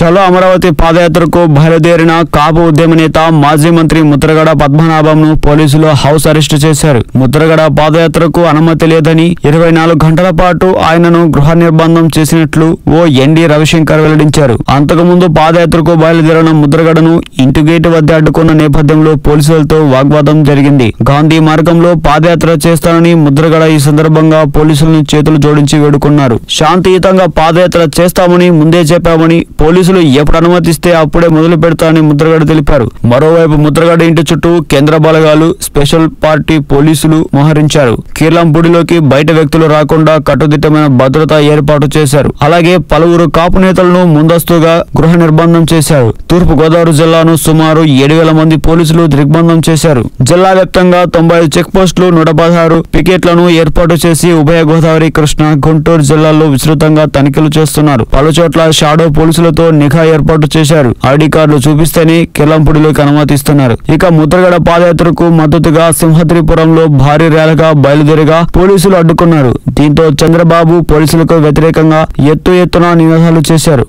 చలో అమరావతి పాదయాత్రకు బయలుదేరిన కాపు ఉద్యమ నేత మాజీ మంత్రి ముద్రగడ పద్మనాభంను పోలీసులు హౌస్ అరెస్టు చేశారు. ముద్రగడ పాదయాత్రకు అనుమతి లేదని ఇరవై నాలుగు గంటల పాటు ఆయనను గృహ నిర్బంధం చేసినట్లు ఓ ఎన్డీ రవిశంకర్ వెల్లడించారు. అంతకుముందు పాదయాత్రకు బయలుదేరిన ముద్రగడను ఇంటి గేటు వద్ద అడ్డుకున్న నేపథ్యంలో పోలీసులతో వాగ్వాదం జరిగింది. గాంధీ మార్గంలో పాదయాత్ర చేస్తానని ముద్రగడ ఈ సందర్భంగా పోలీసులను చేతులు జోడించి వేడుకున్నారు. శాంతియుతంగా పాదయాత్ర చేస్తామని ముందే చెప్పామని పోలీసులు ఎప్పుడు అనుమతిస్తే అప్పుడే మొదలు పెడతానని ముద్రగడ తెలిపారు. మరోవైపు ముద్రగడ ఇంటి చుట్టూ కేంద్ర బలగాలు స్పెషల్ పార్టీ పోలీసులు మోహరించారు. కీర్లంపూడిలోకి బయట వ్యక్తులు రాకుండా కట్టుదిట్టమైన భద్రత ఏర్పాటు చేశారు. అలాగే పలువురు కాపు నేతలను ముందస్తుగా గృహ నిర్బంధం చేశారు. తూర్పు గోదావరి జిల్లాను సుమారు ఏడు వేల మంది పోలీసులు దిగ్బంధం చేశారు. జిల్లా వ్యాప్తంగా తొంభై చెక్ పోస్టులు నూట పదహారు పికెట్లను ఏర్పాటు చేసి ఉభయ గోదావరి కృష్ణా గుంటూరు జిల్లాల్లో విస్తృతంగా తనిఖీలు చేస్తున్నారు. పలుచోట్ల షాడో పోలీసులతో నిఘా ఏర్పాటు చేశారు. ఐడి కార్డులు చూపిస్తేనే కిల్లంపూడిలోకి అనుమతిస్తున్నారు. ఇక ముద్రగడ పాదయాత్రకు మద్దతుగా సింహద్రిపురంలో భారీ ర్యాలీగా బయలుదేరగా పోలీసులు అడ్డుకున్నారు. దీంతో చంద్రబాబు పోలీసులకు వ్యతిరేకంగా ఎత్తు ఎత్తున నినాదాలు చేశారు.